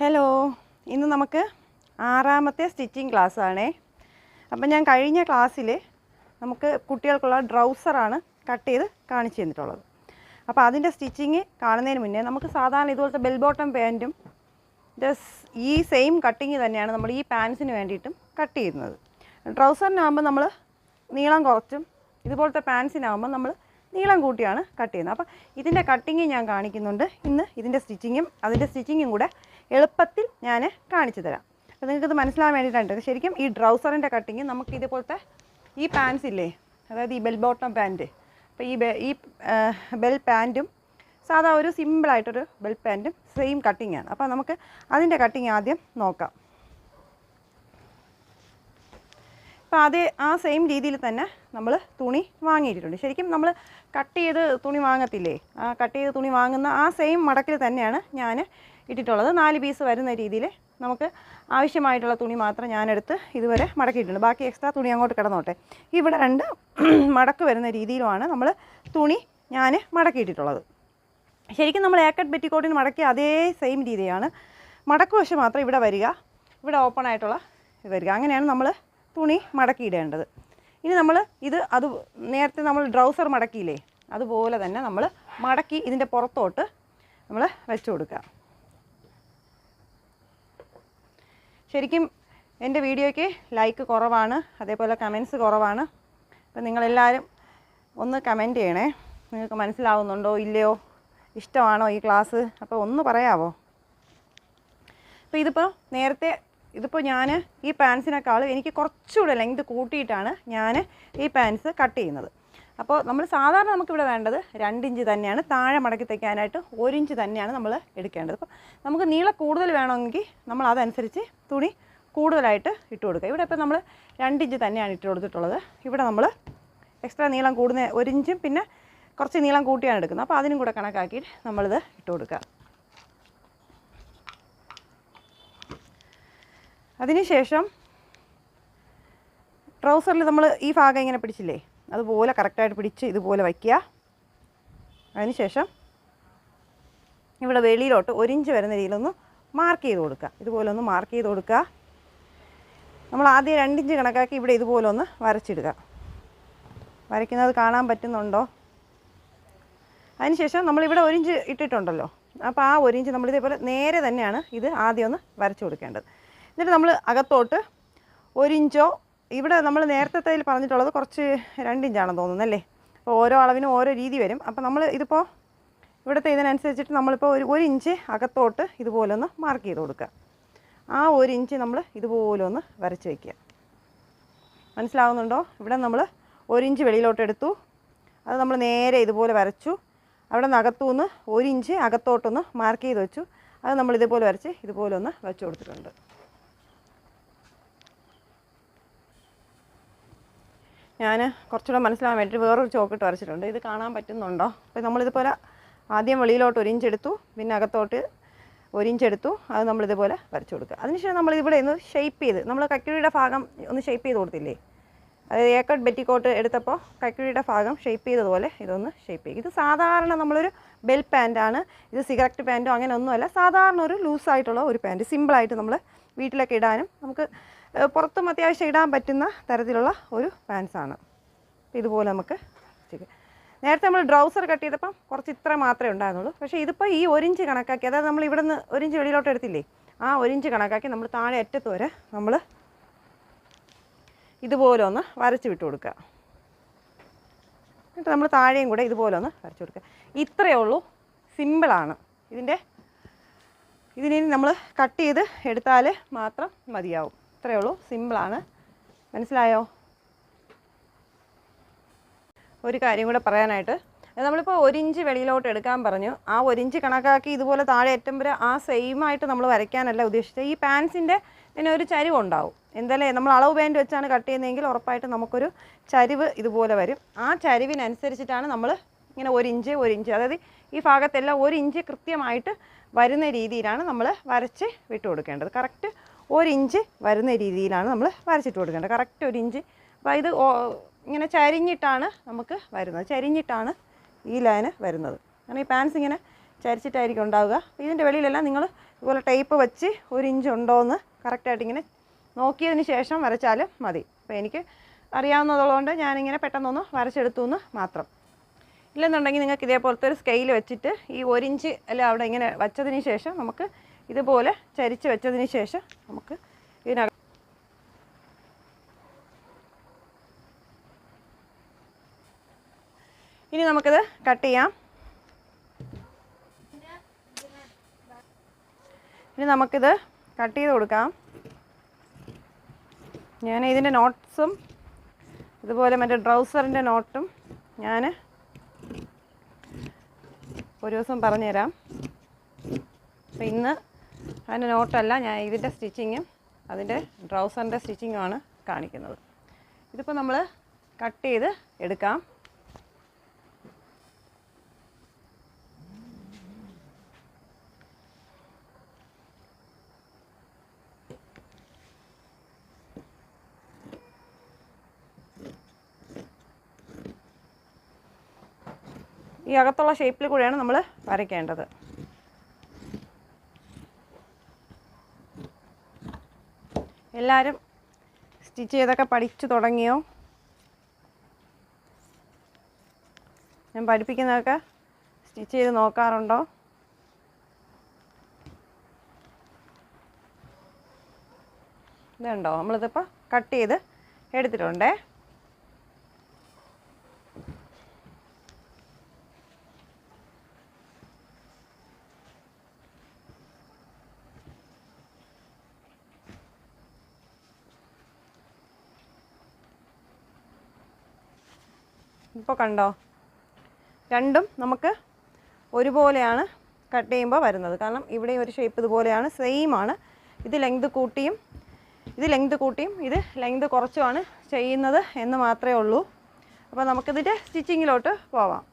Hello ഇന്ന് നമുക്ക് ആറാമത്തെ സ്റ്റിച്ചിങ് ക്ലാസ് ആണേ അപ്പം ഞാൻ കഴിഞ്ഞ ക്ലാസ്സിൽ നമുക്ക് കുട്ടികൾക്കുള്ള ഡ്രൗസറാണ് കട്ട് ചെയ്ത് കാണിച്ചു തന്നിട്ടുള്ളത്. അപ്പോൾ അതിന്റെ സ്റ്റിച്ചിങ് കാണുന്നതിന് മുന്നേ നമുക്ക് സാധാരണ ഇതുപോലത്തെ ബെൽ ബോട്ടം പാന്റും ഈ സെയിം കട്ടിങ് തന്നെയാണ് നമ്മൾ ഈ പാൻസിന് വേണ്ടിയിട്ടും കട്ട് ചെയ്യുന്നത്. ട്രൗസറിനാകുമ്പോൾ നമ്മൾ നീളം കുറച്ചും ഇതുപോലത്തെ പാൻസിനാകുമ്പോൾ നമ്മൾ നീളം കൂട്ടിയാണ് കട്ട് ചെയ്യുന്നത്. അപ്പോൾ ഇതിന്റെ കട്ടിങ് ഞാൻ കാണിക്കുന്നുണ്ട്. ഇന്ന് ഇതിന്റെ സ്റ്റിച്ചിങ്ങും അതിന്റെ സ്റ്റിച്ചിങ്ങും കൂടെ എളുപ്പത്തിൽ ഞാൻ കാണിച്ചു തരാം. അപ്പോൾ നിങ്ങൾക്കിത് മനസ്സിലാൻ വേണ്ടിയിട്ടുണ്ട് ശരിക്കും ഈ ഡ്രൗസറിന്റെ കട്ടിങ് നമുക്ക് ഇതുപോലത്തെ ഈ പാൻസ് ഇല്ലേ? അതായത് ഈ ബെൽ ബോട്ടം പാന്റ് അപ്പോൾ ഈ ഈ ബെൽ പാന്റും സാധാ ഒരു സിമ്പിളായിട്ടൊരു ബെൽ പാന്റും സെയിം കട്ടിങ് ആണ്. അപ്പോൾ നമുക്ക് അതിന്റെ കട്ടിങ് ആദ്യം നോക്കാം. അപ്പോൾ അതേ ആ സെയിം രീതിയിൽ തന്നെ നമ്മൾ തുണി വാങ്ങിയിട്ടുണ്ട്. ശരിക്കും നമ്മൾ കട്ട് ചെയ്ത് തുണി വാങ്ങത്തില്ലേ? ആ കട്ട് ചെയ്ത് തുണി വാങ്ങുന്ന ആ സെയിം മടക്കിൽ തന്നെയാണ് ഞാൻ ഇട്ടിട്ടുള്ളത്. നാല് പീസ് വരുന്ന രീതിയിൽ നമുക്ക് ആവശ്യമായിട്ടുള്ള തുണി മാത്രം ഞാനെടുത്ത് ഇതുവരെ മടക്കിയിട്ടുണ്ട്. ബാക്കി എക്സ്ട്രാ തുണി അങ്ങോട്ട് കിടന്നോട്ടെ. ഇവിടെ രണ്ട് മടക്ക് വരുന്ന രീതിയിലുമാണ് നമ്മൾ തുണി ഞാൻ മടക്കിയിട്ടിട്ടുള്ളത്. ശരിക്കും നമ്മൾ ഏക്കട്ട് ബെറ്റിക്കോട്ടിന് മടക്കിയ അതേ സെയിം രീതിയാണ്. മടക്ക് വശം മാത്രം ഇവിടെ വരിക. ഇവിടെ ഓപ്പൺ ആയിട്ടുള്ള ഇത് വരിക. അങ്ങനെയാണ് നമ്മൾ തുണി മടക്കിയിടേണ്ടത്. ഇനി നമ്മൾ ഇത് അത് നേരത്തെ നമ്മൾ ഡ്രൗസർ മടക്കിയില്ലേ? അതുപോലെ തന്നെ നമ്മൾ മടക്കി ഇതിന്റെ പുറത്തോട്ട് നമ്മൾ വെച്ചു കൊടുക്കുക. ശരിക്കും എന്റെ വീഡിയോയ്ക്ക് ലൈക്ക് കുറവാണ് അതേപോലെ കമൻസ് കുറവാണ്. അപ്പം നിങ്ങളെല്ലാവരും ഒന്ന് കമന്റ് ചെയ്യണേ. നിങ്ങൾക്ക് മനസ്സിലാവുന്നുണ്ടോ ഇല്ലയോ ഇഷ്ടമാണോ ഈ ക്ലാസ് അപ്പോൾ ഒന്ന് പറയാവോ? അപ്പോൾ ഇതിപ്പോൾ നേരത്തെ ഇതിപ്പോൾ ഞാൻ ഈ പാൻസിനേക്കാൾ എനിക്ക് കുറച്ചുകൂടെ ലെങ്ത് കൂട്ടിയിട്ടാണ് ഞാൻ ഈ പാൻസ് കട്ട് ചെയ്യുന്നത്. അപ്പോൾ നമ്മൾ സാധാരണ നമുക്കിവിടെ വേണ്ടത് രണ്ടിഞ്ച് തന്നെയാണ്. താഴെ മടക്കി തയ്ക്കാനായിട്ട് ഒരിഞ്ച് തന്നെയാണ് നമ്മൾ എടുക്കേണ്ടത്. അപ്പോൾ നമുക്ക് നീളം കൂടുതൽ വേണമെങ്കിൽ നമ്മൾ അതനുസരിച്ച് തുണി കൂടുതലായിട്ട് ഇട്ട് കൊടുക്കുക. ഇവിടെ ഇപ്പോൾ നമ്മൾ രണ്ടിഞ്ച് തന്നെയാണ് ഇട്ട് കൊടുത്തിട്ടുള്ളത്. ഇവിടെ നമ്മൾ എക്സ്ട്രാ നീളം കൂടുന്ന ഒരിഞ്ചും പിന്നെ കുറച്ച് നീളം കൂട്ടിയാണ് എടുക്കുന്നത്. അപ്പോൾ അതിനും കൂടെ കണക്കാക്കിയിട്ട് നമ്മളിത് ഇട്ട് കൊടുക്കുക. അതിനുശേഷം ട്രൗസറിൽ നമ്മൾ ഈ ഭാഗം ഇങ്ങനെ പിടിച്ചില്ലേ? അതുപോലെ കറക്റ്റായിട്ട് പിടിച്ച് ഇതുപോലെ വയ്ക്കുക. അതിനുശേഷം ഇവിടെ വെളിയിലോട്ട് ഒരിഞ്ച് വരുന്ന രീതിയിലൊന്ന് മാർക്ക് ചെയ്ത് കൊടുക്കുക. ഇതുപോലെ ഒന്ന് മാർക്ക് ചെയ്ത് കൊടുക്കുക. നമ്മൾ ആദ്യം രണ്ടിഞ്ച് കണക്കാക്കി ഇവിടെ ഇതുപോലെ ഒന്ന് വരച്ചിടുക. വരയ്ക്കുന്നത് കാണാൻ പറ്റുന്നുണ്ടോ? അതിനുശേഷം നമ്മളിവിടെ ഒരിഞ്ച് ഇട്ടിട്ടുണ്ടല്ലോ. അപ്പോൾ ആ ഒരിഞ്ച് ഇതേപോലെ നേരെ തന്നെയാണ് ഇത് ആദ്യം ഒന്ന് വരച്ചു കൊടുക്കേണ്ടത്. എന്നിട്ട് നമ്മൾ അകത്തോട്ട് ഒരിഞ്ചോ ഇവിടെ നമ്മൾ നേരത്തെ പറഞ്ഞിട്ടുള്ളത് കുറച്ച് രണ്ടിഞ്ചാണെന്ന് തോന്നുന്നല്ലേ അപ്പോൾ ഓരോ അളവിനും ഓരോ രീതി വരും. അപ്പോൾ നമ്മൾ ഇതിപ്പോൾ ഇവിടുത്തെ ഇതിനനുസരിച്ചിട്ട് നമ്മളിപ്പോൾ ഒരു ഒരു ഇഞ്ച് അകത്തോട്ട് ഇതുപോലെ ഒന്ന് മാർക്ക് ചെയ്ത് കൊടുക്കുക. ആ ഒരു ഇഞ്ച് നമ്മൾ ഇതുപോലെ ഒന്ന് വരച്ച് വയ്ക്കുക മനസ്സിലാവുന്നുണ്ടോ? ഇവിടെ നമ്മൾ ഒരു ഇഞ്ച് വെളിയിലോട്ട് എടുത്തു. അത് നമ്മൾ നേരെ ഇതുപോലെ വരച്ചു. അവിടെ നിന്ന് അകത്തുനിന്ന് ഒരു ഇഞ്ച് അകത്തോട്ടൊന്ന് മാർക്ക് ചെയ്ത് വെച്ചു. അത് നമ്മൾ ഇതുപോലെ വരച്ച് ഇതുപോലെ ഒന്ന് വെച്ച് കൊടുത്തിട്ടുണ്ട്. ഞാൻ കുറച്ചുകൂടെ മനസ്സിലാവാൻ വേണ്ടിയിട്ട് വേറൊരു ചോക്കിട്ട് വരച്ചിട്ടുണ്ട്. ഇത് കാണാൻ പറ്റുന്നുണ്ടോ? അപ്പോൾ നമ്മളിതുപോലെ ആദ്യം വെളിയിലോട്ട് ഒരു ഇഞ്ച് എടുത്തു പിന്നെ അകത്തോട്ട് ഒരു ഇഞ്ച് എടുത്തു അത് നമ്മളിതുപോലെ വരച്ചു കൊടുക്കുക. അതിനുശേഷം നമ്മളിതിവിടെ ഒന്ന് ഷെയ്പ്പ് ചെയ്ത് നമ്മൾ കക്കിഴിയുടെ ഭാഗം ഒന്ന് ഷെയ്പ്പ് ചെയ്ത് കൊടുത്തില്ലേ? അതായത് ഏക്കട്ട് ബെറ്റിക്കോട്ട് എടുത്തപ്പോൾ കക്കിഴിയുടെ ഭാഗം ഷെയ്പ്പ് ചെയ്തതുപോലെ ഇതൊന്ന് ഷെയ്പ്പ് ചെയ്യും ഇത് സാധാരണ നമ്മളൊരു ബെൽ പാന്റാണ്. ഇത് സിഗരറ്റ് പാന്റോ അങ്ങനെ ഒന്നുമല്ല സാധാരണ ഒരു ലൂസായിട്ടുള്ള ഒരു പാന്റ്. സിമ്പിളായിട്ട് നമ്മൾ വീട്ടിലൊക്കെ ഇടാനും നമുക്ക് പുറത്തും അത്യാവശ്യം ഇടാൻ പറ്റുന്ന തരത്തിലുള്ള ഒരു പാൻസാണ് ഇതുപോലെ നമുക്ക് നേരത്തെ നമ്മൾ ഡ്രൗസർ കട്ട് ചെയ്തപ്പം കുറച്ച് ഇത്ര മാത്രമേ ഉണ്ടായിരുന്നുള്ളൂ. പക്ഷേ ഇതിപ്പോൾ ഈ ഒരിഞ്ച് കണക്കാക്കി അതായത് നമ്മൾ ഇവിടെ നിന്ന് ഒരിഞ്ച് വെളിയിലോട്ട് എടുത്തില്ലേ ആ ഒരിഞ്ച് കണക്കാക്കി നമ്മൾ താഴെ അറ്റത്ത് വരെ നമ്മൾ ഇതുപോലെ ഒന്ന് വരച്ച് വിട്ട് കൊടുക്കുക. എന്നിട്ട് നമ്മൾ താഴെയും കൂടെ ഇതുപോലെ ഒന്ന് വരച്ച് കൊടുക്കുക. ഇത്രയേ ഉള്ളൂ. സിമ്പിളാണ് ഇതിന്റെ ഇതിനി നമ്മൾ കട്ട് ചെയ്ത് എടുത്താൽ മാത്രം മതിയാവും. ഇത്രയേ ഉള്ളൂ സിമ്പിളാണ് മനസ്സിലായോ? ഒരു കാര്യം കൂടെ പറയാനായിട്ട്. നമ്മളിപ്പോൾ ഒരിഞ്ച് വെളിയിലോട്ട് എടുക്കാൻ പറഞ്ഞു. ആ ഒരിഞ്ച് കണക്കാക്കി ഇതുപോലെ താഴെ ഏറ്റവും വരെ ആ സെയിം ആയിട്ട് നമ്മൾ വരയ്ക്കാനല്ല ഉദ്ദേശിച്ചത്. ഈ പാൻസിന്റെ പിന്നെ ഒരു ചരിവ് ഉണ്ടാവും. എന്തായാലും നമ്മൾ അളവ് പാന്റ് വെച്ചാണ് കട്ട് ചെയ്യുന്നതെങ്കിൽ ഉറപ്പായിട്ട് നമുക്കൊരു ചരിവ് ഇതുപോലെ വരും. ആ ചരിവിനനുസരിച്ചിട്ടാണ് നമ്മൾ ഇങ്ങനെ ഒരിഞ്ച് ഒരിഞ്ച്. അതായത് ഈ ഭാഗത്തെല്ലാം ഒരു ഇഞ്ച് കൃത്യമായിട്ട് വരുന്ന രീതിയിലാണ് നമ്മൾ വരച്ച് വിട്ടു കൊടുക്കേണ്ടത് കറക്റ്റ് ഒരു ഇഞ്ച് വരുന്ന രീതിയിലാണ് നമ്മൾ വരച്ചിട്ട് കൊടുക്കേണ്ടത്. കറക്റ്റ് ഒരു ഇഞ്ച് അപ്പോൾ ഇത് ഇങ്ങനെ ചരിഞ്ഞിട്ടാണ് നമുക്ക് വരുന്നത്. ചരിഞ്ഞിട്ടാണ് ഈ ലൈന് വരുന്നത്. കാരണം ഈ പാൻസ് ഇങ്ങനെ ചരിച്ചിട്ടായിരിക്കും ഉണ്ടാവുക. ഇതിന്റെ വെളിയിലെല്ലാം നിങ്ങൾ ഇതുപോലെ ടൈപ്പ് വെച്ച് ഒരു ഇഞ്ച് ഉണ്ടോ എന്ന് കറക്റ്റായിട്ട് ഇങ്ങനെ നോക്കിയതിന് ശേഷം വരച്ചാലും മതി. അപ്പോൾ എനിക്ക് അറിയാവുന്നതുകൊണ്ട് ഞാനിങ്ങനെ പെട്ടെന്നൊന്ന് വരച്ചെടുത്തു എന്ന് മാത്രം. ഇല്ലെന്നുണ്ടെങ്കിൽ നിങ്ങൾക്ക് ഇതേപോലത്തെ ഒരു സ്കെയിൽ വെച്ചിട്ട് ഈ ഒരിഞ്ച് അല്ല അവിടെ ഇങ്ങനെ വച്ചതിന് ശേഷം നമുക്ക് ഇതുപോലെ ചരിച്ച് വെച്ചതിന് ശേഷം നമുക്ക് ഇതിനകം ഇനി നമുക്കിത് കട്ട് ചെയ്യാം. ഇനി നമുക്കിത് കട്ട് ചെയ്ത് കൊടുക്കാം. ഞാൻ ഇതിന്റെ നോട്ട്സും ഇതുപോലെ മറ്റേ ട്രൗസറിന്റെ നോട്ടും ഞാൻ ഒരു ദിവസം പറഞ്ഞുതരാം. അപ്പം ഇന്ന് അതിന്റെ നോട്ടല്ല ഞാൻ ഇതിന്റെ സ്റ്റിച്ചിങ്ങും അതിന്റെ ട്രൗസറിന്റെ സ്റ്റിച്ചിങ്ങുമാണ് കാണിക്കുന്നത്. ഇതിപ്പോൾ നമ്മൾ കട്ട് ചെയ്ത് എടുക്കാം. ഈ അകത്തുള്ള ഷേപ്പിൽ കൂടെയാണ് നമ്മൾ വരയ്ക്കേണ്ടത്. എല്ലാവരും സ്റ്റിച്ച് ചെയ്തൊക്കെ പഠിച്ചു തുടങ്ങിയോ? ഞാൻ പഠിപ്പിക്കുന്നതൊക്കെ സ്റ്റിച്ച് ചെയ്ത് നോക്കാറുണ്ടോ? ഇതുണ്ടോ? നമ്മളിതിപ്പോൾ കട്ട് ചെയ്ത് എടുത്തിട്ടുണ്ടേ? ഇപ്പോൾ കണ്ടോ? രണ്ടും നമുക്ക് ഒരുപോലെയാണ് കട്ട് ചെയ്യുമ്പോൾ വരുന്നത്. കാരണം ഇവിടെ ഒരു ഷേപ്പ് ഇതുപോലെയാണ് സെയിം ആണ്. ഇത് ലെങ്ത് കൂട്ടിയും ഇത് ലെങ്ത് കൂട്ടിയും ഇത് ലെങ്ത് കുറച്ചുമാണ് ചെയ്യുന്നത് എന്ന് മാത്രമേ ഉള്ളൂ. അപ്പോൾ നമുക്കിതിന്റെ സ്റ്റിച്ചിങ്ങിലോട്ട് പോവാം.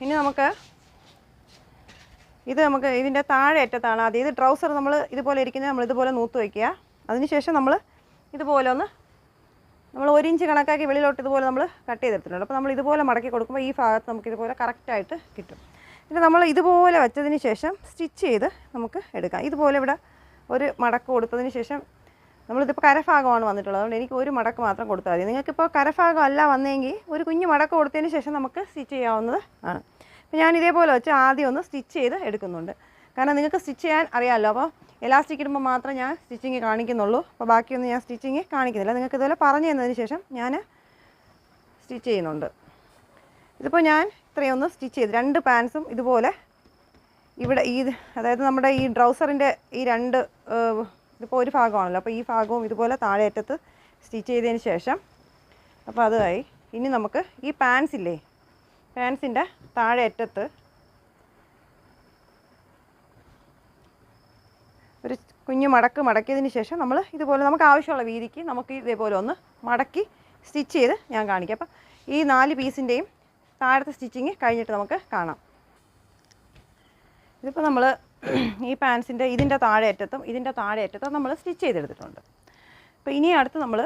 ഇനി നമുക്ക് ഇത് നമുക്ക് ഇതിന്റെ താഴെ അറ്റത്താണ് അതായത് ട്രൗസർ നമ്മൾ ഇതുപോലെ ഇരിക്കുന്നത് നമ്മൾ ഇതുപോലെ നൂത്ത് വയ്ക്കുക അതിനുശേഷം നമ്മൾ ഇതുപോലെ ഒന്ന് നമ്മൾ ഒരു ഇഞ്ച് കണക്കാക്കി വെളിയിലോട്ട് ഇതുപോലെ നമ്മൾ കട്ട് ചെയ്തെടുത്തിട്ടുണ്ട്. അപ്പോൾ നമ്മൾ ഇതുപോലെ മടക്കി കൊടുക്കുമ്പോൾ ഈ ഭാഗത്ത് നമുക്ക് ഇതുപോലെ കറക്റ്റായിട്ട് കിട്ടും. പിന്നെ നമ്മൾ ഇതുപോലെ വെച്ചതിന് ശേഷം സ്റ്റിച്ച് ചെയ്ത് നമുക്ക് എടുക്കാം. ഇതുപോലെ ഇവിടെ ഒരു മടക്ക് കൊടുത്തതിന് ശേഷം നമ്മളിതിപ്പോൾ കരഭാഗമാണ് വന്നിട്ടുള്ളത്. അതുകൊണ്ട് എനിക്ക് ഒരു മടക്ക് മാത്രം കൊടുത്താൽ മതി. നിങ്ങൾക്കിപ്പോൾ കരഭാഗം അല്ല വന്നെങ്കിൽ ഒരു കുഞ്ഞു മടക്ക് കൊടുത്തതിന് ശേഷം നമുക്ക് സ്റ്റിച്ച് ചെയ്യാവുന്നത് ആണ്. അപ്പോൾ ഞാൻ ഇതേപോലെ വെച്ച് ആദ്യം ഒന്ന് സ്റ്റിച്ച് ചെയ്ത് എടുക്കുന്നുണ്ട്. കാരണം നിങ്ങൾക്ക് സ്റ്റിച്ച് ചെയ്യാൻ അറിയാമല്ലോ. അപ്പോൾ എലാസ്റ്റിക് ഇടുമ്പോൾ മാത്രം ഞാൻ സ്റ്റിച്ചിങ് കാണിക്കുന്നുള്ളൂ. അപ്പോൾ ബാക്കിയൊന്നും ഞാൻ സ്റ്റിച്ചിങ് കാണിക്കുന്നില്ല. നിങ്ങൾക്ക് ഇതുപോലെ പറഞ്ഞു തന്നതിന് ശേഷം ഞാൻ സ്റ്റിച്ച് ചെയ്യുന്നുണ്ട്. ഇതിപ്പോൾ ഞാൻ ഇത്രയൊന്ന് സ്റ്റിച്ച് ചെയ്ത്. രണ്ട് പാൻസും ഇതുപോലെ ഇവിടെ ഈ അതായത് നമ്മുടെ ഈ ഡ്രൗസറിന്റെ ഈ രണ്ട് ഇതിപ്പോൾ ഒരു ഭാഗമാണല്ലോ. അപ്പോൾ ഈ ഭാഗവും ഇതുപോലെ താഴെ അറ്റത്ത് സ്റ്റിച്ച് ചെയ്തതിന് ശേഷം അപ്പോൾ അതായി ഇനി നമുക്ക് ഈ പാൻസില്ലേ? പാൻസിന്റെ താഴെ അറ്റത്ത് ഒരു കുഞ്ഞു മടക്ക് മടക്കിയതിന് ശേഷം നമ്മൾ ഇതുപോലെ നമുക്ക് ആവശ്യമുള്ള വീതിക്ക് നമുക്ക് ഇതേപോലെ ഒന്ന് മടക്കി സ്റ്റിച്ച് ചെയ്ത് ഞാൻ കാണിക്കാം. അപ്പം ഈ നാല് പീസിന്റെയും താഴത്തെ സ്റ്റിച്ചിങ് കഴിഞ്ഞിട്ട് നമുക്ക് കാണാം. ഇതിപ്പോൾ നമ്മൾ ഈ പാൻസിന്റെ ഇതിന്റെ താഴെ അറ്റത്തും ഇതിന്റെ താഴെ അറ്റത്തും നമ്മൾ സ്റ്റിച്ച് ചെയ്തെടുത്തിട്ടുണ്ട്. അപ്പോൾ ഇനി അടുത്ത് നമ്മൾ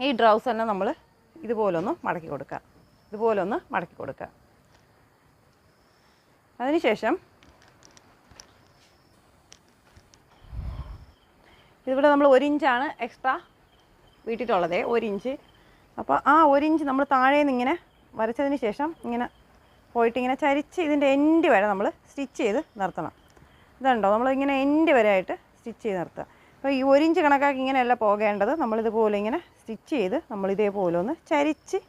ഈ ഡ്രൗസ് തന്നെ നമ്മൾ ഇതുപോലൊന്ന് മടക്കി കൊടുക്കുക. ഇതുപോലൊന്ന് മടക്കി കൊടുക്കുക. അതിനുശേഷം ഇതിവിടെ നമ്മൾ ഒരു ഇഞ്ചാണ് എക്സ്ട്രാ വീട്ടിട്ടുള്ളത് ഒരു ഇഞ്ച്. അപ്പോൾ ആ ഒരു ഇഞ്ച് നമ്മൾ താഴെ നിന്ന് ഇങ്ങനെ വരച്ചതിന് ശേഷം ഇങ്ങനെ പോയിട്ടിങ്ങനെ ചരിച്ച് ഇതിന്റെ എൻഡ് വരെ നമ്മൾ സ്റ്റിച്ച് ചെയ്ത് നിർത്തണം. ഇതുണ്ടോ? നമ്മളിങ്ങനെ എൻഡ് വരെ ആയിട്ട് സ്റ്റിച്ച് ചെയ്ത് നിർത്തുക. അപ്പോൾ ഈ ഒരു ഇഞ്ച് കണക്കാക്കി ഇങ്ങനെയല്ല പോകേണ്ടത്. നമ്മളിതുപോലെ ഇങ്ങനെ സ്റ്റിച്ച് ചെയ്ത് നമ്മളിതേപോലെ ഒന്ന് ചരിച്ച്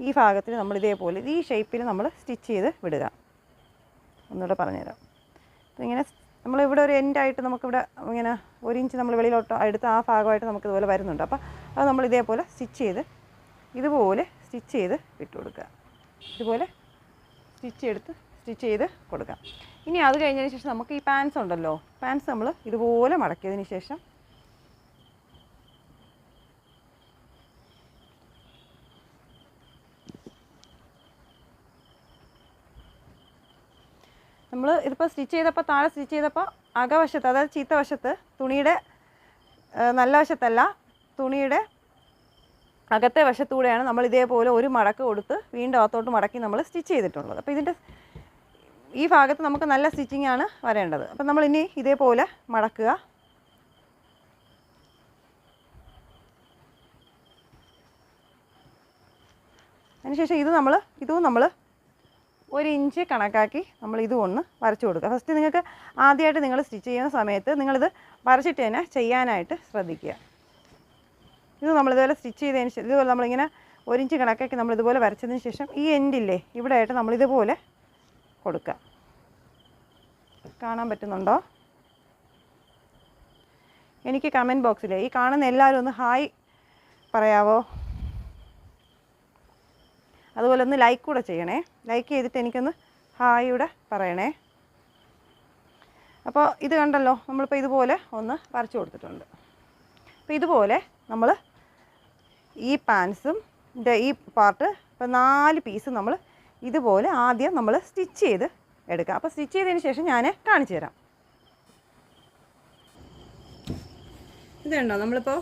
ഈ ഭാഗത്തിൽ നമ്മളിതേപോലെ ഈ ഷേപ്പിൽ നമ്മൾ സ്റ്റിച്ച് ചെയ്ത് വിടുക. ഒന്നുകൂടെ പറഞ്ഞുതരാം. അപ്പോൾ ഇങ്ങനെ നമ്മളിവിടെ ഒരു എൻഡായിട്ട് നമുക്കിവിടെ ഇങ്ങനെ ഒരു ഇഞ്ച് നമ്മൾ വെളിയിലോട്ട് എടുത്ത ആ ഭാഗമായിട്ട് നമുക്ക് ഇതുപോലെ വരുന്നുണ്ട്. അപ്പോൾ അത് നമ്മൾ ഇതേപോലെ സ്റ്റിച്ച് ചെയ്ത് ഇതുപോലെ സ്റ്റിച്ച് ചെയ്ത് വിട്ട് കൊടുക്കുക. ഇതുപോലെ സ്റ്റിച്ച് എടുത്ത് സ്റ്റിച്ച് ചെയ്ത് കൊടുക്കാം ഇനി അത് കഴിഞ്ഞതിന് ശേഷം നമുക്ക് ഈ പാൻസ് ഉണ്ടല്ലോ. പാൻസ് നമ്മൾ ഇതുപോലെ മടക്കിയതിന് ശേഷം നമ്മൾ ഇതിപ്പോൾ സ്റ്റിച്ച് ചെയ്തപ്പോൾ താഴെ സ്റ്റിച്ച് ചെയ്തപ്പോൾ അകവശത്ത് അതായത് ചീത്ത വശത്ത് തുണിയുടെ നല്ല വശത്തല്ല തുണിയുടെ അകത്തെ വശത്തൂടെയാണ് നമ്മൾ ഇതേപോലെ ഒരു മടക്ക് കൊടുത്ത് വീണ്ടും അകത്തോട്ട് മടക്കി നമ്മൾ സ്റ്റിച്ച് ചെയ്തിട്ടുള്ളത്. അപ്പോൾ ഇതിന്റെ ഈ ഭാഗത്ത് നമുക്ക് നല്ല സ്റ്റിച്ചിങ് ആണ് വരേണ്ടത്. അപ്പം നമ്മൾ ഇനി ഇതേപോലെ മടക്കുക. അതിനുശേഷം ഇത് നമ്മൾ ഇതും നമ്മൾ ഒരു ഇഞ്ച് കണക്കാക്കി നമ്മൾ ഇതും ഒന്ന് വരച്ചു കൊടുക്കുക. ഫസ്റ്റ് നിങ്ങൾക്ക് ആദ്യമായിട്ട് നിങ്ങൾ സ്റ്റിച്ച് ചെയ്യുന്ന സമയത്ത് നിങ്ങളിത് വരച്ചിട്ട് തന്നെ ചെയ്യാനായിട്ട് ശ്രദ്ധിക്കുക. ഇത് നമ്മളിതുപോലെ സ്റ്റിച്ച് ചെയ്തതിന് ശേഷം ഇതുപോലെ നമ്മളിങ്ങനെ ഒരു ഇഞ്ച് കണക്കാക്കി നമ്മൾ ഇതുപോലെ വരച്ചതിന് ശേഷം ഈ എൻഡില്ലേ ഇവിടെ ആയിട്ട് നമ്മളിതുപോലെ കൊടുക്കുക. കാണാൻ പറ്റുന്നുണ്ടോ? എനിക്ക് കമന്റ് ബോക്സിൽ ഈ കാണുന്ന എല്ലാവരും ഒന്ന് ഹായ് പറയാവോ? അതുപോലെ ഒന്ന് ലൈക്ക് കൂടെ ചെയ്യണേ. ലൈക്ക് ചെയ്തിട്ട് എനിക്കൊന്ന് ഹായ് പറയണേ. അപ്പോൾ ഇത് കണ്ടല്ലോ നമ്മളിപ്പോൾ ഇതുപോലെ ഒന്ന് വരച്ചു കൊടുത്തിട്ടുണ്ട്. അപ്പോൾ ഇതുപോലെ നമ്മൾ ഈ പാൻസും ഈ പാർട്ട് ഇപ്പോൾ നാല് പീസ് നമ്മൾ ഇതുപോലെ ആദ്യം നമ്മൾ സ്റ്റിച്ച് ചെയ്ത് എടുക്കുക അപ്പോൾ സ്റ്റിച്ച് ചെയ്തതിന് ശേഷം ഞാൻ കാണിച്ചു തരാം. ഇതുണ്ടോ നമ്മളിപ്പോൾ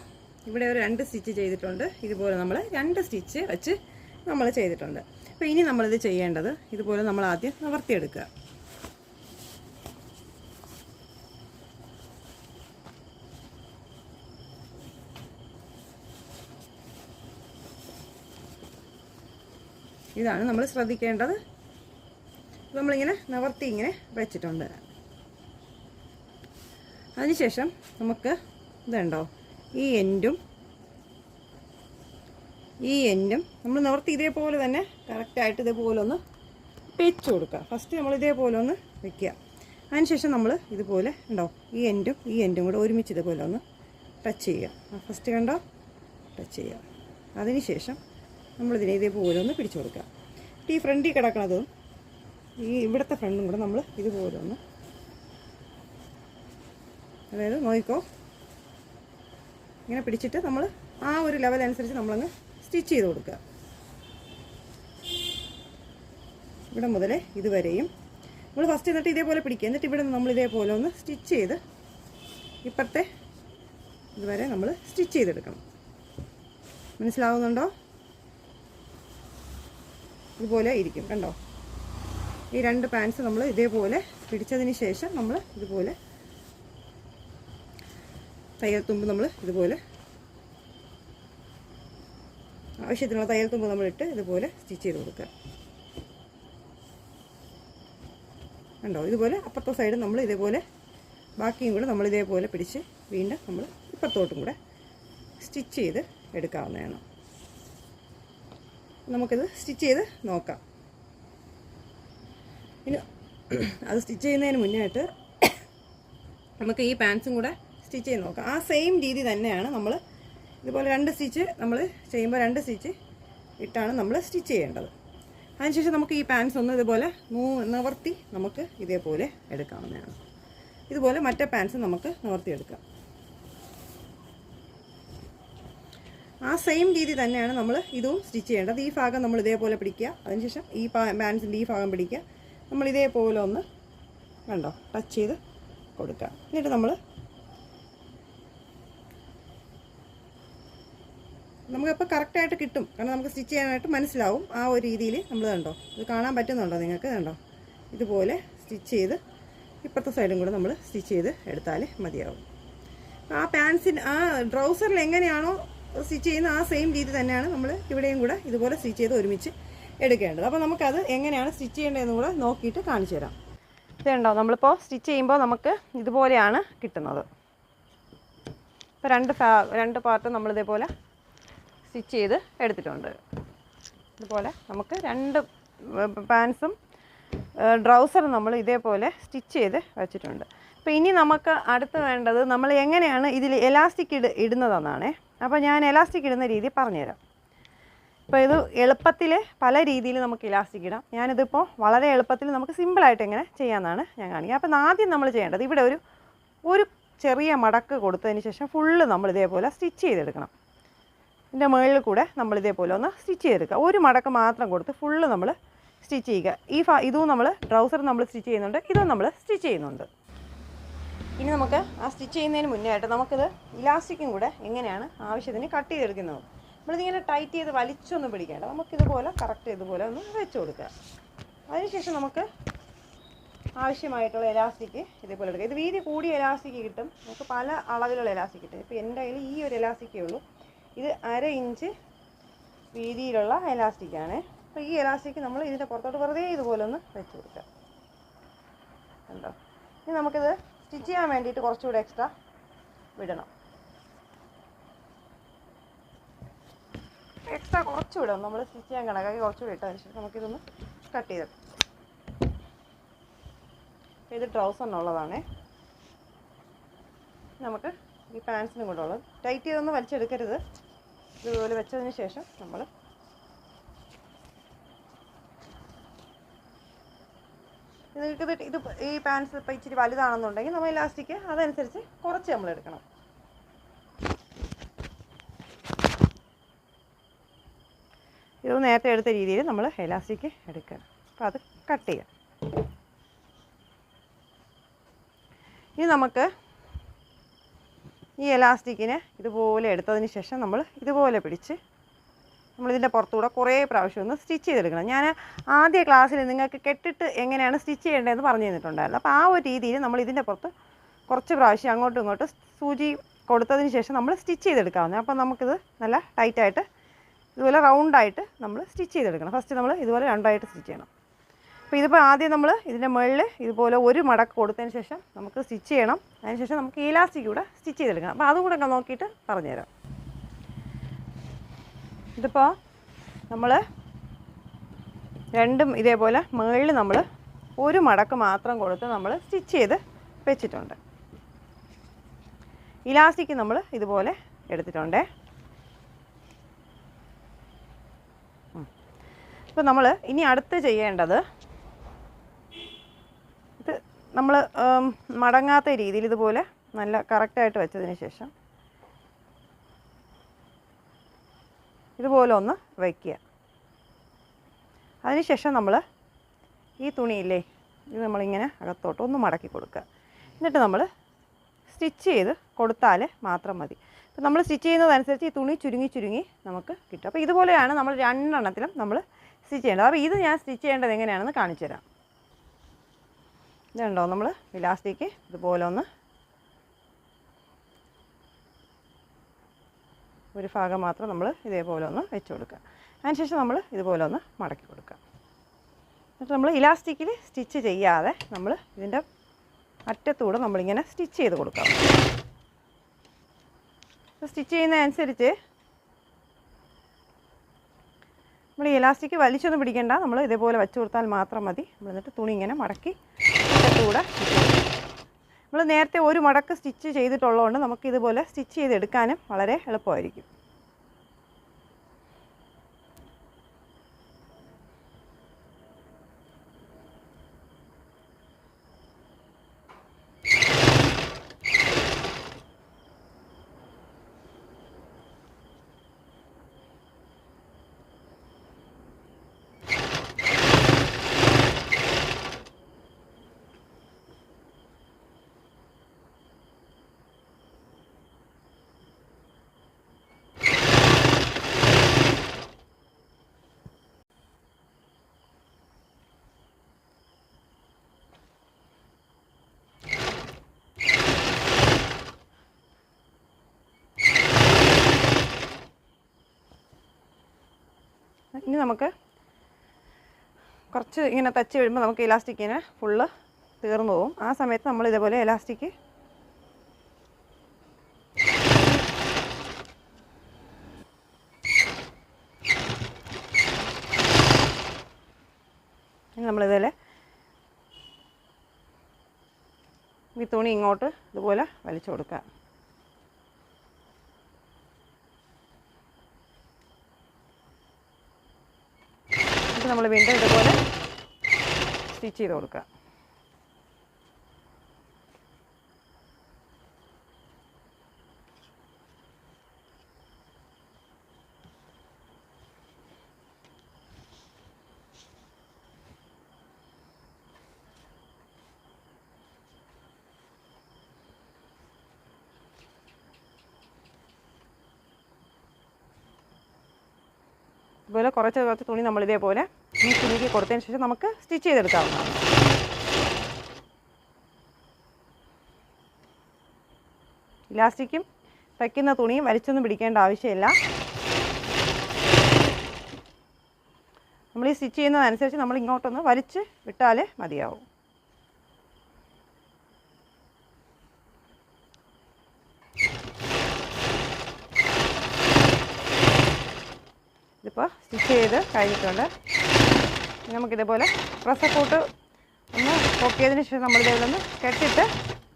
ഇവിടെ ഒരു രണ്ട് സ്റ്റിച്ച് ചെയ്തിട്ടുണ്ട്. ഇതുപോലെ നമ്മൾ രണ്ട് സ്റ്റിച്ച് വെച്ച് നമ്മൾ ചെയ്തിട്ടുണ്ട്. അപ്പോൾ ഇനി നമ്മളിത് ചെയ്യേണ്ടത് ഇതുപോലെ നമ്മൾ ആദ്യം നിവർത്തിയെടുക്കുക ഇതാണ് നമ്മൾ ശ്രദ്ധിക്കേണ്ടത്. നമ്മളിങ്ങനെ നിവർത്തി ഇങ്ങനെ വെച്ചിട്ടുണ്ട്. അതിനുശേഷം നമുക്ക് ഇതുണ്ടോ? ഈ എൻഡും ഈ എൻഡും നമ്മൾ നിവർത്തി ഇതേപോലെ തന്നെ കറക്റ്റായിട്ട് ഇതേപോലെ ഒന്ന് വെച്ച് കൊടുക്കുക. ഫസ്റ്റ് നമ്മൾ ഇതേപോലെ ഒന്ന് വെക്കുക. അതിനുശേഷം നമ്മൾ ഇതുപോലെ ഉണ്ടോ ഈ എൻഡും ഈ എൻഡും കൂടെ ഒരുമിച്ച് ഇതുപോലെ ഒന്ന് ടച്ച് ചെയ്യുക. ഫസ്റ്റ് കണ്ടോ? ടച്ച് ചെയ്യുക. അതിനുശേഷം നമ്മളിതിനെ ഇതേപോലെ ഒന്ന് പിടിച്ചു കൊടുക്കുക. ഈ ഫ്രണ്ടിൽ കിടക്കണതും ഈ ഇവിടുത്തെ ഫ്രണ്ടും കൂടെ നമ്മൾ ഇതുപോലെ ഒന്ന് അതായത് നോക്കിക്കോ. ഇങ്ങനെ പിടിച്ചിട്ട് നമ്മൾ ആ ഒരു ലെവൽ അനുസരിച്ച് നമ്മളങ്ങ് സ്റ്റിച്ച് ചെയ്ത് കൊടുക്കുക. ഇവിടെ മുതൽ ഇതുവരെയും. നമ്മൾ ഫസ്റ്റ് എന്നിട്ട് ഇതേപോലെ പിടിക്കുക. എന്നിട്ട് ഇവിടെ നമ്മൾ ഇതേപോലെ ഒന്ന് സ്റ്റിച്ച് ചെയ്ത് ഇപ്പുറത്തെ ഇതുവരെ നമ്മൾ സ്റ്റിച്ച് ചെയ്തെടുക്കണം. മനസ്സിലാവുന്നുണ്ടോ? ഇതുപോലെ ഇരിക്കും കണ്ടോ? ഈ രണ്ട് പാൻസ് നമ്മൾ ഇതേപോലെ പിടിച്ചതിന് ശേഷം നമ്മൾ ഇതുപോലെ തയ്യൽ തുമ്പ് നമ്മൾ ഇതുപോലെ ആവശ്യത്തിനുള്ള തയ്യൽ തുമ്പ് നമ്മളിട്ട് ഇതുപോലെ സ്റ്റിച്ച് ചെയ്ത് കൊടുക്കുക. കണ്ടോ? ഇതുപോലെ അപ്പുറത്തെ സൈഡ് നമ്മൾ ഇതേപോലെ ബാക്കിയും കൂടെ നമ്മൾ ഇതേപോലെ പിടിച്ച് വീണ്ടും നമ്മൾ ഇപ്പുറത്തോട്ടും കൂടെ സ്റ്റിച്ച് ചെയ്ത് എടുക്കാവുന്നതാണ്. നമുക്കിത് സ്റ്റിച്ച് ചെയ്ത് നോക്കാം. ഇനി അത് സ്റ്റിച്ച് ചെയ്യുന്നതിന് മുന്നായിട്ട് നമുക്ക് ഈ പാൻസും കൂടെ സ്റ്റിച്ച് ചെയ്ത് നോക്കാം. ആ സെയിം രീതി തന്നെയാണ് നമ്മൾ ഇതുപോലെ രണ്ട് സ്റ്റിച്ച് നമ്മൾ ചെയ്യുമ്പോൾ രണ്ട് സ്റ്റിച്ച് ഇട്ടാണ് നമ്മൾ സ്റ്റിച്ച് ചെയ്യേണ്ടത്. അതിനുശേഷം നമുക്ക് ഈ പാൻസ് ഒന്ന് ഇതുപോലെ നൂ നിവർത്തി നമുക്ക് ഇതേപോലെ എടുക്കാവുന്നതാണ്. ഇതുപോലെ മറ്റേ പാൻസ് നമുക്ക് നിവർത്തിയെടുക്കാം. ആ സെയിം രീതി തന്നെയാണ് നമ്മൾ ഇതും സ്റ്റിച്ച് ചെയ്യേണ്ടത്. ഈ ഭാഗം നമ്മൾ ഇതേപോലെ പിടിക്കുക. അതിനുശേഷം ഈ പാൻസിന്റെ ഈ ഭാഗം പിടിക്കുക. നമ്മൾ ഇതേപോലെ ഒന്ന് കണ്ടോ ടച്ച് ചെയ്ത് കൊടുക്കുക. എന്നിട്ട് നമ്മൾ നമുക്കിപ്പോൾ കറക്റ്റായിട്ട് കിട്ടും. കാരണം നമുക്ക് സ്റ്റിച്ച് ചെയ്യാനായിട്ട് മനസ്സിലാവും ആ ഒരു രീതിയിൽ നമ്മൾ കണ്ടോ? ഇത് കാണാൻ പറ്റുന്നുണ്ടോ നിങ്ങൾക്ക് കണ്ടോ? ഇതുപോലെ സ്റ്റിച്ച് ചെയ്ത് ഇപ്പുറത്തെ സൈഡും കൂടെ നമ്മൾ സ്റ്റിച്ച് ചെയ്ത് എടുത്താൽ മതിയാവും. ആ പാൻസിന് ആ ട്രൗസറിൽ എങ്ങനെയാണോ സ്റ്റിച്ച് ചെയ്യുന്ന ആ സെയിം രീതി തന്നെയാണ് നമ്മൾ ഇവിടെയും കൂടെ ഇതുപോലെ സ്റ്റിച്ച് ചെയ്ത് ഒരുമിച്ച് എടുക്കേണ്ടത്. അപ്പോൾ നമുക്കത് എങ്ങനെയാണ് സ്റ്റിച്ച് ചെയ്യേണ്ടതെന്ന് കൂടെ നോക്കിയിട്ട് കാണിച്ചു തരാം. ഇതുണ്ടോ നമ്മളിപ്പോൾ സ്റ്റിച്ച് ചെയ്യുമ്പോൾ നമുക്ക് ഇതുപോലെയാണ് കിട്ടുന്നത്. ഇപ്പോൾ രണ്ട് രണ്ട് പാർട്ടും നമ്മൾ ഇതേപോലെ സ്റ്റിച്ച് ചെയ്ത് എടുത്തിട്ടുണ്ട്. ഇതുപോലെ നമുക്ക് രണ്ട് പാൻസും ട്രൗസറും നമ്മൾ ഇതേപോലെ സ്റ്റിച്ച് ചെയ്ത് വെച്ചിട്ടുണ്ട്. അപ്പോൾ ഇനി നമുക്ക് അടുത്ത് വേണ്ടത് നമ്മൾ എങ്ങനെയാണ് ഇതിൽ എലാസ്റ്റിക് ഇട ഇടുന്നതെന്നാണേ. അപ്പോൾ ഞാൻ എലാസ്റ്റിക് ഇടുന്ന രീതി പറഞ്ഞുതരാം. ഇപ്പോൾ ഇത് എളുപ്പത്തിൽ പല രീതിയിൽ നമുക്ക് ഇലാസ്റ്റിക് ഇടാം. ഞാനിതിപ്പോൾ വളരെ എളുപ്പത്തിൽ നമുക്ക് സിമ്പിളായിട്ട് എങ്ങനെ ചെയ്യാമെന്നാണ് ഞാൻ കാണിക്കുക അപ്പോൾ ആദ്യം നമ്മൾ ചെയ്യേണ്ടത് ഇവിടെ ഒരു ഒരു ചെറിയ മടക്ക് കൊടുത്തതിന് ശേഷം ഫുള്ള് നമ്മൾ ഇതേപോലെ സ്റ്റിച്ച് ചെയ്തെടുക്കണം. ഇതിന്റെ മുകളിൽ കൂടെ നമ്മൾ ഇതേപോലെ ഒന്ന് സ്റ്റിച്ച് ചെയ്തെടുക്കുക. ഒരു മടക്ക് മാത്രം കൊടുത്ത് ഫുള്ള് നമ്മൾ സ്റ്റിച്ച് ചെയ്യുക. ഈ ഫ ഇതും നമ്മൾ ട്രൗസർ നമ്മൾ സ്റ്റിച്ച് ചെയ്യുന്നുണ്ട്. ഇതും നമ്മൾ സ്റ്റിച്ച് ചെയ്യുന്നുണ്ട്. ഇനി നമുക്ക് ആ സ്റ്റിച്ച് ചെയ്യുന്നതിന് മുന്നേ ആയിട്ട് നമുക്കിത് ഇലാസ്റ്റിക്കും കൂടെ എങ്ങനെയാണ് ആവശ്യത്തിന് കട്ട് ചെയ്തെടുക്കുന്നത്. നമ്മളിതിങ്ങനെ ടൈറ്റ് ചെയ്ത് വലിച്ചൊന്നും പിടിക്കേണ്ട. നമുക്കിതുപോലെ കറക്റ്റ് ഇതുപോലെ ഒന്ന് വെച്ച് കൊടുക്കുക. അതിനുശേഷം നമുക്ക് ആവശ്യമായിട്ടുള്ള എലാസ്റ്റിക് ഇതേപോലെ എടുക്കുക ഇത് വീതി കൂടിയ എലാസ്റ്റിക് കിട്ടും. നമുക്ക് പല അളവിലുള്ള എലാസ്റ്റിക് കിട്ടും. ഇപ്പോൾ എന്റെ കയ്യിൽ ഈ ഒരു എലാസ്റ്റിക്കേ ഉള്ളൂ. ഇത് അര ഇഞ്ച് വീതിയിലുള്ള എലാസ്റ്റിക്കാണ് അപ്പോൾ ഈ എലാസ്റ്റിക് നമ്മൾ ഇതിന്റെ പുറത്തോട്ട് വെറുതെ ഇതുപോലെ ഒന്ന് വെച്ച് കൊടുക്കുക. കണ്ടോ? ഇനി നമുക്കിത് സ്റ്റിച്ച് ചെയ്യാൻ വേണ്ടിയിട്ട് കുറച്ചുകൂടെ എക്സ്ട്രാ വിടണം. എക്സ്ട്രാ കുറച്ച് നമ്മൾ സ്റ്റിച്ച് ചെയ്യാൻ കണക്കാക്കി കുറച്ചുകൂടി ഇട്ടതിന് ശേഷം നമുക്കിതൊന്ന് കട്ട് ചെയ്ത് ഇത് ട്രൗസറിനുള്ളതാണേ നമുക്ക് ഈ പാൻസിനും കൂടെ ഉള്ളത്. ടൈറ്റ് ചെയ്തൊന്ന് വലിച്ചെടുക്കരുത്. ഇതുപോലെ വെച്ചതിന് ശേഷം നമ്മൾ നിങ്ങൾക്ക് ഇത് ഇത് ഈ പാൻസ് ഇപ്പം ഇച്ചിരി വലുതാണെന്നുണ്ടെങ്കിൽ നമ്മൾ ഇലാസ്റ്റിക് അതനുസരിച്ച് കുറച്ച് നമ്മൾ എടുക്കണം. ഇത് നേരത്തെ എടുത്ത രീതിയിൽ നമ്മൾ ഇലാസ്റ്റിക് എടുക്കുക. അപ്പോൾ അത് കട്ട് ചെയ്യാം. ഇനി നമുക്ക് ഈ എലാസ്റ്റിക്കിനെ ഇതുപോലെ എടുത്തതിന് ശേഷം നമ്മൾ ഇതുപോലെ പിടിച്ച് നമ്മളിതിന്റെ പുറത്തുകൂടെ കുറേ പ്രാവശ്യം ഒന്ന് സ്റ്റിച്ച് ചെയ്തെടുക്കണം. ഞാൻ ആദ്യ ക്ലാസ്സിൽ നിങ്ങൾക്ക് കെട്ടിട്ട് എങ്ങനെയാണ് സ്റ്റിച്ച് ചെയ്യേണ്ടതെന്ന് പറഞ്ഞു തന്നിട്ടുണ്ടായിരുന്നു. അപ്പോൾ ആ ഒരു രീതിയിൽ നമ്മൾ ഇതിന്റെ പുറത്ത് കുറച്ച് പ്രാവശ്യം അങ്ങോട്ടും ഇങ്ങോട്ടും സൂചി കൊടുത്തതിന് ശേഷം നമ്മൾ സ്റ്റിച്ച് ചെയ്തെടുക്കാവുന്നത് അപ്പോൾ നമുക്കിത് നല്ല ടൈറ്റായിട്ട് ഇതുപോലെ റൗണ്ടായിട്ട് നമ്മൾ സ്റ്റിച്ച് ചെയ്തെടുക്കണം. ഫസ്റ്റ് നമ്മൾ ഇതുപോലെ രണ്ടായിട്ട് സ്റ്റിച്ച് ചെയ്യണം. അപ്പോൾ ഇതിപ്പോൾ ആദ്യം നമ്മൾ ഇതിന്റെ മുകളിൽ ഇതുപോലെ ഒരു മടക്ക് കൊടുത്തതിന് ശേഷം നമുക്ക് സ്റ്റിച്ച് ചെയ്യണം. അതിന് ശേഷം നമുക്ക് ഇലാസ്റ്റിക് കൂടെ സ്റ്റിച്ച് ചെയ്തെടുക്കണം. അപ്പോൾ അതും കൂടെ നോക്കിയിട്ട് പറഞ്ഞുതരാം. ഇതിപ്പോൾ നമ്മൾ രണ്ടും ഇതേപോലെ മുകളിൽ നമ്മൾ ഒരു മടക്ക് മാത്രം കൊടുത്ത് നമ്മൾ സ്റ്റിച്ച് ചെയ്ത് വെച്ചിട്ടുണ്ട്. ഇലാസ്റ്റിക് നമ്മൾ ഇതുപോലെ എടുത്തിട്ടുണ്ട്. ഇപ്പോൾ നമ്മൾ ഇനി അടുത്ത് ചെയ്യേണ്ടത് നമ്മൾ മടങ്ങാത്ത രീതിയിൽ ഇതുപോലെ നല്ല കറക്റ്റായിട്ട് വെച്ചതിന് ശേഷം ഇതുപോലെ ഒന്ന് വയ്ക്കുക അതിനുശേഷം നമ്മൾ ഈ തുണിയില്ലേ ഇത് നമ്മളിങ്ങനെ അകത്തോട്ട് ഒന്ന് മടക്കി കൊടുക്കുക. എന്നിട്ട് നമ്മൾ സ്റ്റിച്ച് ചെയ്ത് കൊടുത്താൽ മാത്രം മതി. അപ്പോൾ നമ്മൾ സ്റ്റിച്ച് ചെയ്യുന്നതനുസരിച്ച് ഈ തുണി ചുരുങ്ങി ചുരുങ്ങി നമുക്ക് കിട്ടും. അപ്പോൾ ഇതുപോലെയാണ് നമ്മൾ രണ്ടെണ്ണത്തിലും നമ്മൾ സ്റ്റിച്ച് ചെയ്യേണ്ടത്. അപ്പോൾ ഇത് ഞാൻ സ്റ്റിച്ച് ചെയ്യേണ്ടത് എങ്ങനെയാണെന്ന് കാണിച്ചു തരാം. ഇതുണ്ടോ നമ്മൾ ഇലാസ്റ്റിക്ക് ഇതുപോലെ ഒന്ന് ഒരു ഭാഗം മാത്രം നമ്മൾ ഇതേപോലെ ഒന്ന് വെച്ച് കൊടുക്കുക. അതിനുശേഷം നമ്മൾ ഇതുപോലെ ഒന്ന് മടക്കി കൊടുക്കുക. എന്നിട്ട് നമ്മൾ ഇലാസ്റ്റിക്കിൽ സ്റ്റിച്ച് ചെയ്യാതെ നമ്മൾ ഇതിന്റെ അറ്റത്തൂടെ നമ്മളിങ്ങനെ സ്റ്റിച്ച് ചെയ്ത് കൊടുക്കാം. സ്റ്റിച്ച് ചെയ്യുന്നതനുസരിച്ച് നമ്മൾ ഇലാസ്റ്റിക് വലിച്ചൊന്നും പിടിക്കേണ്ട. നമ്മൾ ഇതേപോലെ വെച്ച് കൊടുത്താൽ മാത്രം മതി. നമ്മൾ എന്നിട്ട് തുണി ഇങ്ങനെ മടക്കി അറ്റത്തൂടെ നമ്മൾ നേരത്തെ ഒരു മടക്ക് സ്റ്റിച്ച് ചെയ്തിട്ടുള്ളതുകൊണ്ട് നമുക്ക് ഇതുപോലെ സ്റ്റിച്ച് ചെയ്തെടുക്കാനും വളരെ എളുപ്പമായിരിക്കും. ഇനി നമുക്ക് കുറച്ച് ഇങ്ങനെ തച്ച് കഴിയുമ്പോൾ നമുക്ക് ഇലാസ്റ്റിക്കിന് ഫുള്ള് തീർന്നു പോകും. ആ സമയത്ത് നമ്മൾ ഇതേപോലെ ഇലാസ്റ്റിക് നമ്മളിതേലെ ഈ തുണി ഇങ്ങോട്ട് ഇതുപോലെ വലിച്ചു കൊടുക്കുക. നമ്മൾ വീണ്ടും ഇതുപോലെ സ്റ്റിച്ച് ചെയ്ത് കൊടുക്കുക. ഇതുപോലെ കുറച്ച് കുറച്ച് തുണി നമ്മൾ ഇതേപോലെ ഈ തുണിക്ക് കൊടുത്തതിന് ശേഷം നമുക്ക് സ്റ്റിച്ച് ചെയ്തെടുക്കാവുന്നതാണ് ഇലാസ്റ്റിക്കും തയ്ക്കുന്ന തുണിയും വലിച്ചൊന്നും പിടിക്കേണ്ട ആവശ്യമില്ല. നമ്മൾ ഈ സ്റ്റിച്ച് ചെയ്യുന്നതനുസരിച്ച് നമ്മൾ ഇങ്ങോട്ടൊന്ന് വലിച്ച് വിട്ടാൽ മതിയാവും. ഇതിപ്പോൾ സ്റ്റിച്ച് ചെയ്ത് കഴിഞ്ഞിട്ടുണ്ട്. നമുക്കിതേപോലെ പ്രസക്കൂട്ട് ഒന്ന് പൊക്കിയതിന് ശേഷം നമ്മളിതേപോലെ ഒന്ന് കെട്ടിട്ട്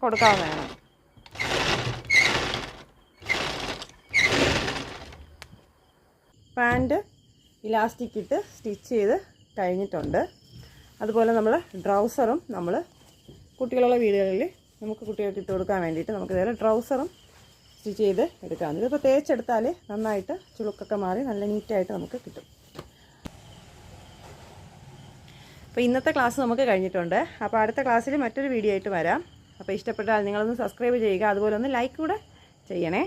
കൊടുക്കാവുന്നതാണ്. പാന്റ് ഇലാസ്റ്റിക് ഇട്ട് സ്റ്റിച്ച് ചെയ്ത് കഴിഞ്ഞിട്ടുണ്ട്. അതുപോലെ നമ്മൾ ട്രൗസറും നമ്മൾ കുട്ടികളുള്ള വീടുകളിൽ നമുക്ക് കുട്ടികൾക്ക് ഇട്ട് കൊടുക്കാൻ വേണ്ടിയിട്ട് നമുക്ക് ഇതേപോലെ ട്രൗസറും സ്റ്റിച്ച് ചെയ്ത് എടുക്കാം ഇതിപ്പോൾ തേച്ചെടുത്താൽ നന്നായിട്ട് ചുളുക്കൊക്കെ മാറി നല്ല നീറ്റായിട്ട് നമുക്ക് കിട്ടും. അപ്പോൾ ഇന്നത്തെ ക്ലാസ് നമുക്ക് കഴിഞ്ഞിട്ടുണ്ട്. അപ്പോൾ അടുത്ത ക്ലാസ്സിൽ മറ്റൊരു വീഡിയോ ആയിട്ട് വരാം. അപ്പോൾ ഇഷ്ടപ്പെട്ടാൽ നിങ്ങളൊന്ന് സബ്സ്ക്രൈബ് ചെയ്യുക. അതുപോലെ ഒന്ന് ലൈക്ക് കൂടെ ചെയ്യണേ.